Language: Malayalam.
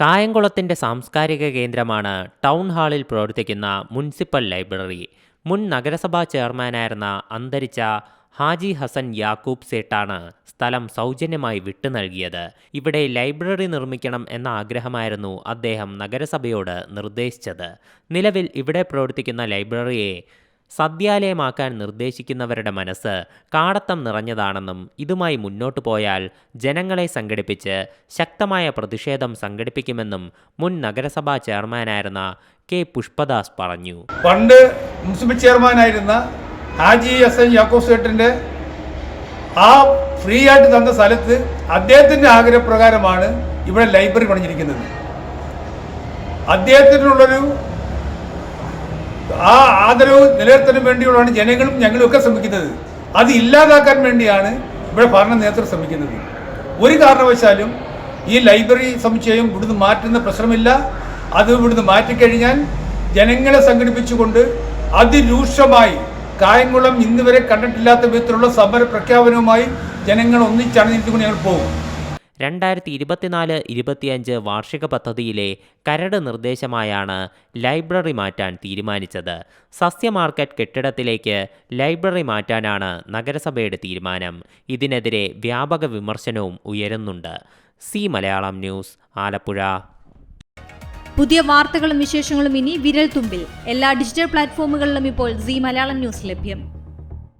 കായംകുളത്തിന്റെ സാംസ്കാരിക കേന്ദ്രമാണ് ടൗൺ ഹാളിൽ പ്രവർത്തിക്കുന്ന മുനിസിപ്പൽ ലൈബ്രറി. മുൻ നഗരസഭാ ചെയർമാനായിരുന്ന അന്തരിച്ച ഹാജി ഹസൻ യാക്കൂബ് സേട്ടാണ് സ്ഥലം സൗജന്യമായി വിട്ടു നൽകിയത്. ഇവിടെ ലൈബ്രറി നിർമ്മിക്കണം എന്ന ആഗ്രഹമായിരുന്നു അദ്ദേഹം നഗരസഭയോട് നിർദ്ദേശിച്ചത്. നിലവിൽ ഇവിടെ പ്രവർത്തിക്കുന്ന ലൈബ്രറിയെ സദ്യാലയമാക്കാൻ നിർദ്ദേശിക്കുന്നവരുടെ മനസ്സ് കാടത്തം നിറഞ്ഞതാണെന്നും ഇതുമായി മുന്നോട്ടു പോയാൽ ജനങ്ങളെ സംഘടിപ്പിച്ച് ശക്തമായ പ്രതിഷേധം സംഘടിപ്പിക്കുമെന്നും മുൻ നഗരസഭാ ചെയർമാനായിരുന്ന കെ പുഷ്പദാസ് പറഞ്ഞു. പണ്ട് മുനിസിപ്പൽ ചെയർമാനായിരുന്ന ഹാജി എസ് എൻ യാക്കോബ് സേട്ടിന്റെ ആ ഫ്രീ ആയിട്ട് തന്ന സ്ഥലത്ത് അദ്ദേഹത്തിന്റെ ആഗ്രഹപ്രകാരമാണ് ഇവിടെ ലൈബ്രറി പണിഞ്ഞിരിക്കുന്നത്. അദ്ദേഹത്തിനുള്ളൊരു ആ ആദരവ് നിലനിർത്താൻ വേണ്ടിയുള്ളതാണ് ജനങ്ങളും ഞങ്ങളും ഒക്കെ ശ്രമിക്കുന്നത്. അത് ഇല്ലാതാക്കാൻ വേണ്ടിയാണ് ഇവിടെ ഭരണ നേതൃത്വം ശ്രമിക്കുന്നത്. ഒരു കാരണവശാലും ഈ ലൈബ്രറി സമുച്ചയം ഇവിടുന്ന് മാറ്റുന്ന പ്രശ്നമില്ല. അത് ഇവിടുന്ന് മാറ്റിക്കഴിഞ്ഞാൽ ജനങ്ങളെ സംഘടിപ്പിച്ചുകൊണ്ട് അതിരൂക്ഷമായി കായംകുളം ഇന്ന് വരെ കണ്ടിട്ടില്ലാത്ത വിധത്തിലുള്ള സമര പ്രഖ്യാപനവുമായി ജനങ്ങൾ ഒന്നിച്ചണിഞ്ഞിട്ട് കൊണ്ട് ഞങ്ങൾ പോകും. രണ്ടായിരത്തി ഇരുപത്തിനാല് ഇരുപത്തിയഞ്ച് വാർഷിക പദ്ധതിയിലെ കരട് നിർദ്ദേശമായാണ് ലൈബ്രറി മാറ്റാൻ തീരുമാനിച്ചത്. സസ്യ മാർക്കറ്റ് കെട്ടിടത്തിലേക്ക് ലൈബ്രറി മാറ്റാനാണ് നഗരസഭയുടെ തീരുമാനം. ഇതിനെതിരെ വ്യാപക വിമർശനവും ഉയരുന്നുണ്ട്. C Malayalam news Alappuzha. പുതിയ വാർത്തകളും വിശേഷങ്ങളും ഇനി വിരൽ തുമ്പിൽ എല്ലാ ഡിജിറ്റൽ പ്ലാറ്റ്ഫോമുകളിലും ഇപ്പോൾ സി മലയാളം ന്യൂസ് ലഭ്യം.